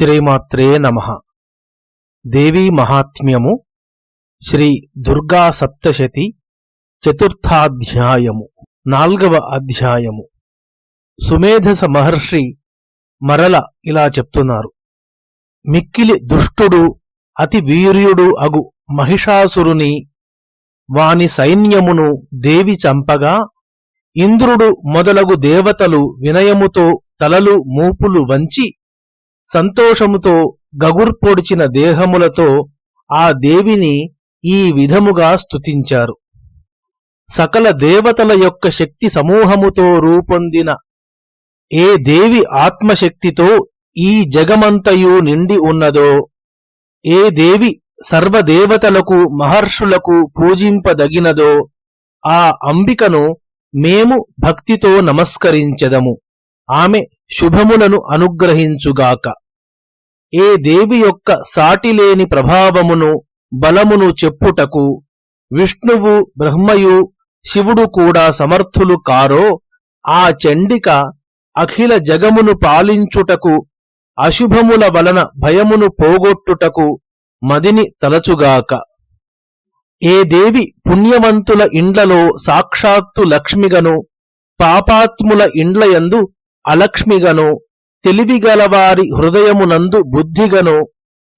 శ్రీమాత్రే నమ. దేవీ మహాత్మ్యము శ్రీ దుర్గా సప్తశతి చతుర్థాధ్యాయము నాల్గవ అధ్యాయము. సుమేధస మహర్షి మరల ఇలా చెప్తున్నారు. మిక్కిలి దుష్టుడు అతి వీర్యుడు అగు మహిషాసురుని వాని సైన్యమును దేవి చంపగా ఇంద్రుడు మొదలగు దేవతలు వినయముతో తలలు మూపులు వంచి సంతోషముతో గగుర్పొడిచిన దేహములతో ఆ దేవిని ఈ విధముగా స్తుతించారు. సకల దేవతల యొక్క శక్తి సమూహముతో రూపొందిన ఏ దేవి ఆత్మశక్తితో ఈ జగమంతయు నిండి ఉన్నదో ఏ దేవి సర్వదేవతలకు మహర్షులకు పూజింపదగినదో ఆ అంబికను మేము భక్తితో నమస్కరించెదము. ఆమె శుభములను అనుగ్రహించుగాక. ఏ దేవి యొక్క సాటిలేని ప్రభావమును బలమును చెప్పుటకు విష్ణువు బ్రహ్మయు శివుడు కూడా సమర్థులు కారో ఆ చండిక అఖిల జగమును పాలించుటకు అశుభముల వలన భయమును పోగొట్టుటకు మదిని తలచుగాక. ఏ దేవి పుణ్యవంతుల ఇండ్లలో సాక్షాత్తు లక్ష్మిగను పాపాత్ముల ఇండ్లయందు అలక్ష్మిగను తెలివిగలవారి హృదయమునందు బుద్ధిగను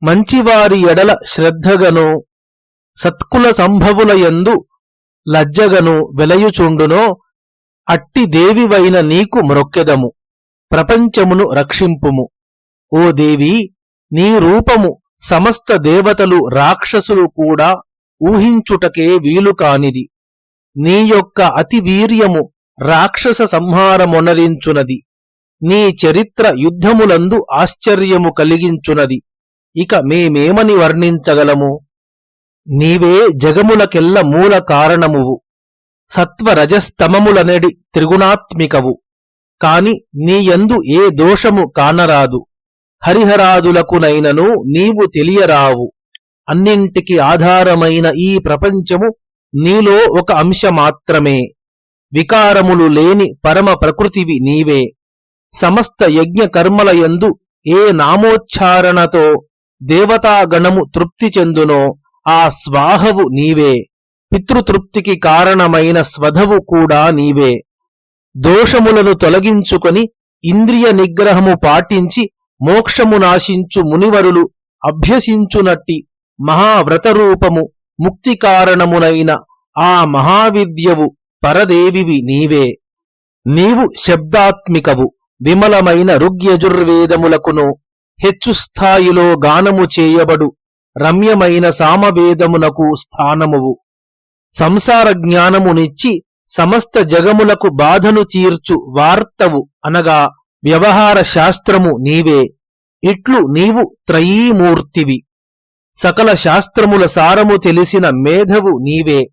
మంచివారి ఎడల శ్రద్ధగను సత్కుల సంభవులయందు లజ్జగను వెలయుచుండునో అట్టి దేవివైన నీకు మ్రొక్కెదము ప్రపంచమును రక్షింపుము. ఓ దేవి నీ రూపము సమస్త దేవతలు రాక్షసులు కూడా ఊహించుటకే వీలు కానిది. నీ యొక్క అతి వీర్యము రాక్షస సంహారమొనరించునది. నీ చరిత్ర యుద్ధములందు ఆశ్చర్యము కలిగించునది. ఇక మేమేమని వర్ణించగలము? నీవే జగములకెల్ల మూల కారణమువు. సత్వరజస్తమములనడి త్రిగుణాత్మికవు. కాని నీయందు ఏ దోషము కానరాదు. హరిహరాదులకునైనను నీవు తెలియరావు. అన్నింటికి ఆధారమైన ఈ ప్రపంచము నీలో ఒక అంశ మాత్రమే వికారములు లేని పరమ ప్రకృతివి నీవే. సమస్త యజ్ఞ కర్మలయందు ఏ నామోచ్చారణతో దేవతాగణము తృప్తి చెందునో ఆ స్వాహవు నీవే. పితృతృప్తికి కారణమైన స్వధవు కూడా నీవే. దోషములను తొలగించుకొని ఇంద్రియ నిగ్రహము పాటించి మోక్షము నాశించు మునివరులు అభ్యసించునట్టి మహావ్రతరూపము ముక్తి కారణమునైన ఆ మహావిద్యవు పరదేవివి నీవే. నీవు శబ్దాత్మికవు. విమలమైన ఋగ్యజుర్వేదములకును హెచ్చు స్థాయిలో గానము చేయబడు రమ్యమైన సామవేదమునకు స్థానమువు. సంసార జ్ఞానమునిచ్చి సమస్త జగములకు బాధను తీర్చు వార్తవు అనగా వ్యవహార శాస్త్రము నీవే. ఇట్లు నీవు త్రయీమూర్తివి. సకల శాస్త్రముల సారము తెలిసిన మేధవు నీవే.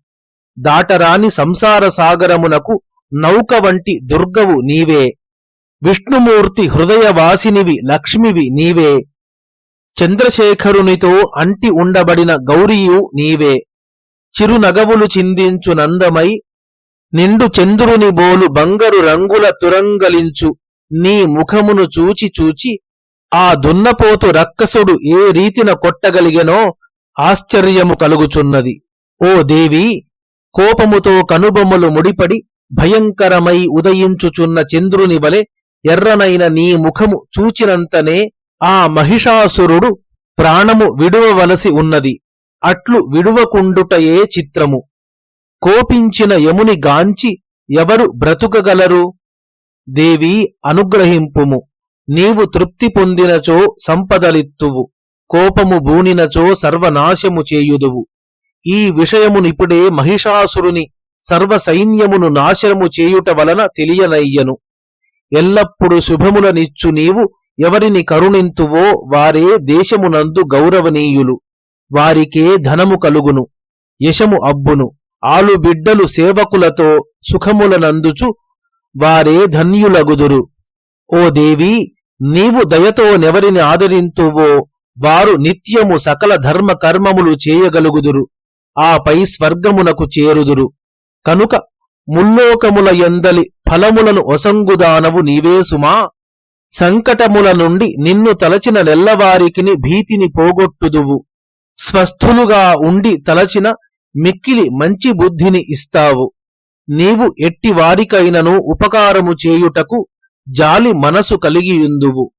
దాటరాని సంసార సాగరమునకు నౌక వంటి దుర్గవు నీవే. విష్ణుమూర్తి హృదయవాసినివి లక్ష్మివి నీవే. చంద్రశేఖరునితో అంటి ఉండబడిన గౌరీయు నీవే. చిరునగవులు చిందించు నందమై నిండు చంద్రుని బోలు బంగరు రంగుల తురంగలించు నీ ముఖమును చూచి చూచి ఆ దున్నపోతు రక్కసుడు ఏ రీతిన కొట్టగలిగెనో ఆశ్చర్యము కలుగుచున్నది. ఓ దేవి కోపముతో కనుబొమ్మలు ముడిపడి భయంకరమై ఉదయించుచున్న చంద్రుని వలె ఎర్రనైన నీ ముఖము చూచినంతనే ఆ మహిషాసురుడు ప్రాణము విడువవలసి ఉన్నది. అట్లు విడువకుండుటయే చిత్రము. కోపించిన యముని గాంచి ఎవరు బ్రతుకగలరు? దేవి అనుగ్రహింపుము. నీవు తృప్తి పొందినచో సంపదలిత్తువు. కోపము బూనినచో సర్వనాశము చేయుదువు. ఈ విషయమునిప్పుడే మహిషాసురుని సర్వ సైన్యమును నాశనము చేయుట వలన తెలియనయ్యను. ఎల్లప్పుడు శుభములనిచ్చు నీవు. ఎవరిని కరుణింతువో వారే దేశమునందు గౌరవనీయులు. వారికే ధనము కలుగును యశము అబ్బును. ఆలు బిడ్డలు సేవకులతో సుఖములనందుచు వారే ధన్యులగుదురు. ఓ దేవి నీవు దయతో నెవరిని ఆదరింతువో వారు నిత్యము సకల ధర్మ కర్మములు చేయగలుగుదురు. ఆపై స్వర్గమునకు చేరుదురు. కనుక ముల్లోకముల ఎందలి ఫలములను ఒసంగుదానవు నీవే సుమా. సంకటముల నుండి నిన్ను తలచిన నెల్లవారికిని భీతిని పోగొట్టుదువు. స్వస్థులుగా ఉండి తలచిన మిక్కిలి మంచి బుద్ధిని ఇస్తావు. నీవు ఎట్టి వారికైనను ఉపకారము చేయుటకు జాలి మనసు కలిగియుందువు.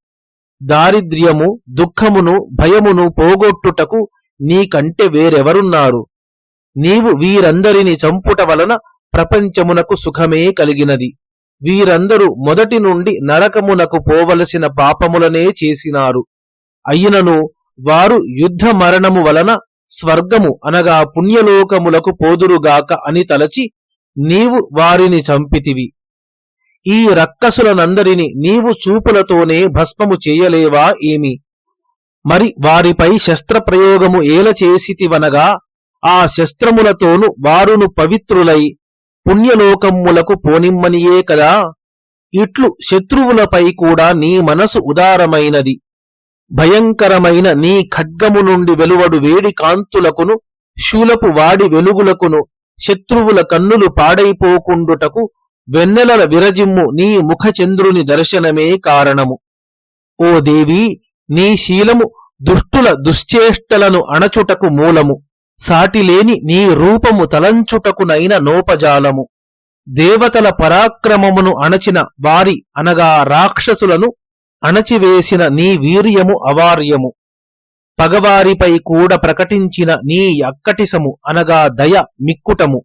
దారిద్ర్యము దుఃఖమును భయమును పోగొట్టుటకు నీకంటే వేరెవరున్నారు? నీవు వీరందరిని చంపుట వలన ప్రపంచమునకు సుఖమే కలిగినది. వీరందరూ మొదటి నుండి నరకమునకు పోవలసిన పాపములనే చేసినారు. అయినను వారు యుద్ధ మరణము వలన స్వర్గము అనగా పుణ్యలోకములకు పోదురుగాక అని తలచి నీవు వారిని చంపితివి. ఈ రక్కసులనందరిని నీవు చూపులతోనే భస్మము చేయలేవా ఏమి? మరి వారిపై శస్త్రప్రయోగము ఏల చేసితివనగా ఆ శస్త్రములతోను వారును పవిత్రులై పుణ్యలోకమ్ములకు పోనిమ్మనియే కదా. ఇట్లు శత్రువులపై కూడా నీ మనసు ఉదారమైనది. భయంకరమైన నీ ఖడ్గము నుండి వెలువడు వేడి కాంతులకును శూలపు వాడి వెలుగులకును శత్రువుల కన్నులు పాడైపోకుండుటకు వెన్నెలల విరజిమ్ము నీ ముఖచంద్రుని దర్శనమే కారణము. ఓ దేవి నీ శీలము దుష్టుల దుశ్చేష్టలను అణచుటకు మూలము. సాటిలేని నీ రూపము తలంచుటకునైన నోపజాలము. దేవతల పరాక్రమమును అణచిన వారి అనగా రాక్షసులను అణచివేసిన నీ వీర్యము అవార్యము. పగవారిపై కూడా ప్రకటించిన నీ అక్కటిసము అనగా దయ మిక్కుటము.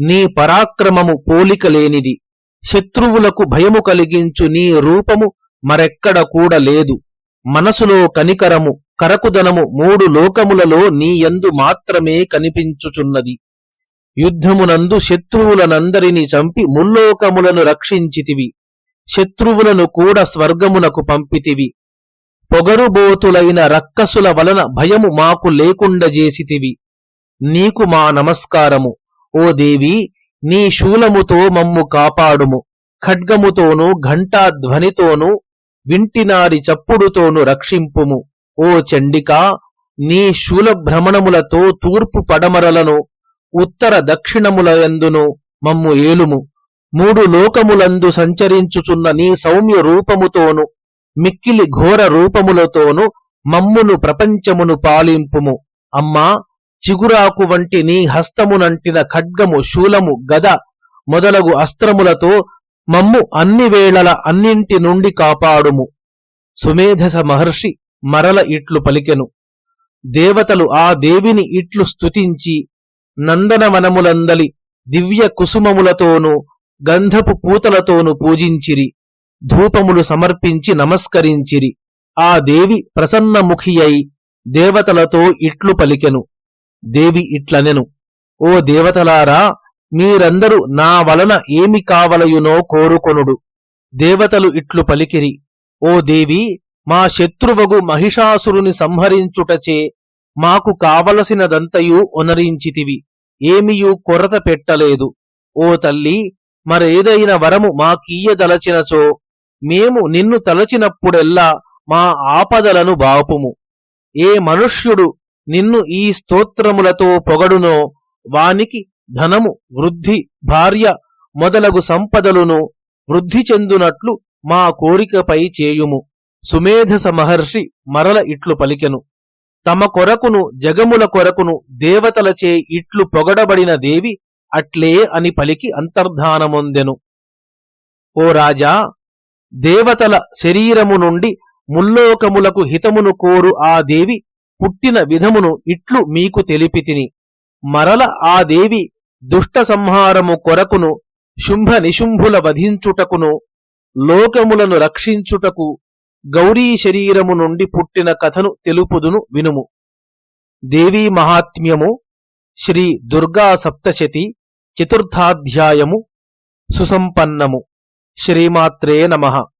నీ పరాక్రమము పోలికలేనిది. శత్రువులకు భయము కలిగించు నీ రూపము మరెక్కడ కూడా లేదు. మనసులో కనికరము కరకుదనము మూడు లోకములలో నీ యందు మాత్రమే కనిపించుచున్నది. యుద్ధమునందు శత్రువులనందరినీ చంపి ముల్లోకములను రక్షించితివి. శత్రువులను కూడా స్వర్గమునకు పంపితివి. పొగరుబోతులైన రక్కసుల వలన భయము మాకు లేకుండా చేసితివి. నీకు మా నమస్కారము. ఓ దేవి నీ శూలముతో మమ్ము కాపాడుము. ఖడ్గముతోనూ ఘంటాధ్వనితోనూ వింటినారి చప్పుడుతోనూ రక్షింపుము. ఓ చండికా నీ శూలభ్రమణములతో తూర్పు పడమరలను ఉత్తర దక్షిణముల ఎందును మమ్ము ఏలుము. మూడు లోకములందు సంచరించుచున్న నీ సౌమ్య రూపముతోను మిక్కిలి ఘోర రూపములతోను మమ్మును ప్రపంచమును పాలింపుము. అమ్మా చిగురాకు వంటి నీ హస్తమునంటిన ఖడ్గము శూలము గద మొదలగు అస్త్రములతో మమ్ము అన్ని వేళల అన్నింటి నుండి కాపాడుము. సుమేధస మహర్షి మరల ఇట్లు పలికెను. దేవతలు ఆ దేవిని ఇట్లు స్తుతించి నందనవనములందలి దివ్య కుసుమములతోనూ గంధపు పూతలతోనూ పూజించిరి. ధూపములు సమర్పించి నమస్కరించిరి. ఆ దేవి ప్రసన్నముఖి అయి దేవతలతో ఇట్లు పలికెను. దేవి ఇట్లనెను. ఓ దేవతలారా మీరందరూ నా వలన ఏమి కావలయునో కోరుకొనుడు. దేవతలు ఇట్లు పలికిరి. ఓ దేవి మా శత్రువగు మహిషాసురుని సంహరించుటచే మాకు కావలసినదంతయు ఒనరించితివి ఏమియు కొరత పెట్టలేదు. ఓ తల్లి మరేదైన వరము మాకీయదలచినచో మేము నిన్ను తలచినప్పుడెల్లా మా ఆపదలను బాపుము. ఏ మనుష్యుడు నిన్ను ఈ స్తోత్రములతో పొగడునో వానికి ధనము వృద్ధి భార్య మొదలగు సంపదలును వృద్ధి చెందునట్లు మా కోరికపై చేయుము. సుమేధస మహర్షి మరల ఇట్లు పలికెను. తమ కొరకును జగముల కొరకును దేవతలచే ఇట్లు పొగడబడిన దేవి అట్లే అని పలికి అంతర్ధానమొందెను. ఓ రాజా దేవతల శరీరము నుండి ముల్లోకములకు హితమును కోరు ఆ దేవి పుట్టిన విధమును ఇట్లు మీకు తెలిపితిని. మరల ఆ దేవి దుష్ట సంహారము కొరకును శుంభ నిశుంభుల వధించుటకును లోకములను రక్షించుటకు గౌరీ శరీరము నుండి పుట్టిన కథను తెలుపుదును వినుము. దేవీ మహాత్మ్యము శ్రీ దుర్గా సప్తశతి చతుర్థాధ్యాయము సుసంపన్నము. శ్రీమాత్రే నమః.